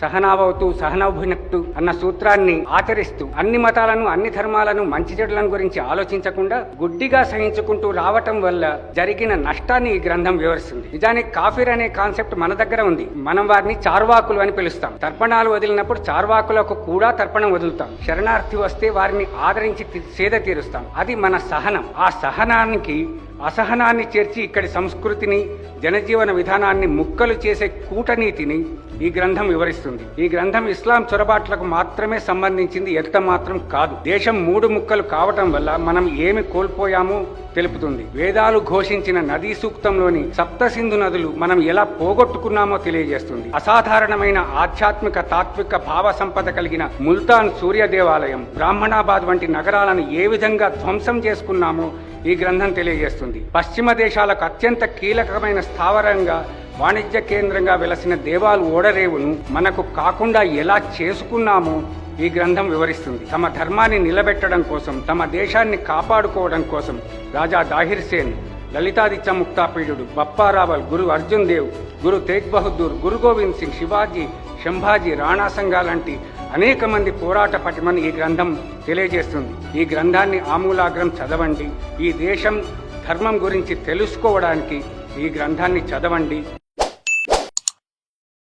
సహనావతు సహనభునక్తు అన్న సూత్రాన్ని ఆచరిస్తూ అన్ని మతాలను అన్ని ధర్మాలను మంచి చెడులను గురించి ఆలోచించకుండా గుడ్డిగా సహించుకుంటూ రావటం వల్ల జరిగిన నష్టాన్ని ఈ గ్రంథం వివరిస్తుంది. నిజానికి కాఫీర్ అనే కాన్సెప్ట్ మన దగ్గర ఉంది. మనం వారిని చార్వాకులు అని పిలుస్తాం. తర్పణాలు వదిలినప్పుడు చార్వాకులకు కూడా తర్పణం వదులుతాం. శరణార్థి వస్తే వారిని ఆదరించి సేద తీరుస్తాం. అది మన సహనం. ఆ సహనానికి అసహనాన్ని చేర్చి ఇక్కడి సంస్కృతిని జనజీవన విధానాన్ని ముక్కలు చేసే కూటనీతిని ఈ గ్రంథం వివరిస్తుంది. ఈ గ్రంథం ఇస్లాం చొరబాట్లకు మాత్రమే సంబంధించింది ఎంత మాత్రం కాదు. దేశం మూడు ముక్కలు కావటం వల్ల మనం ఏమి కోల్పోయామో తెలుపుతుంది. వేదాలు ఘోషించిన నదీ సూక్తంలోని సప్తసింధు నదులు మనం ఎలా పోగొట్టుకున్నామో తెలియజేస్తుంది. అసాధారణమైన ఆధ్యాత్మిక తాత్విక భావ సంపద కలిగిన ముల్తాన్ సూర్య దేవాలయం బ్రాహ్మణాబాద్ వంటి నగరాలను ఏ విధంగా ధ్వంసం చేసుకున్నామో ఈ గ్రంథం తెలియజేస్తుంది. పశ్చిమ దేశాలకు అత్యంత కీలకమైన స్థావరంగా వాణిజ్య కేంద్రంగా వెలసిన దేవాలు ఓడరేవును మనకు కాకుండా ఎలా చేసుకున్నామో ఈ గ్రంథం వివరిస్తుంది. తమ ధర్మాన్ని నిలబెట్టడం కోసం తమ దేశాన్ని కాపాడుకోవడం కోసం రాజా దాహిర్ సేన్ లలితాదిత్య ముక్తాపీడు బప్పారావల్ గురు అర్జున్ దేవ్ గురు తేగ్ బహదూర్ గురు గోవింద్ సింగ్ శివాజీ శంభాజీ రాణా సంఘ లాంటి అనేక మంది పోరాట పటిమని ఈ గ్రంథం తెలియజేస్తుంది. ఈ గ్రంథాన్ని ఆమూలాగ్రం చదవండి. ఈ దేశం ధర్మం గురించి తెలుసుకోవడానికి ఈ గ్రంథాన్ని చదవండి.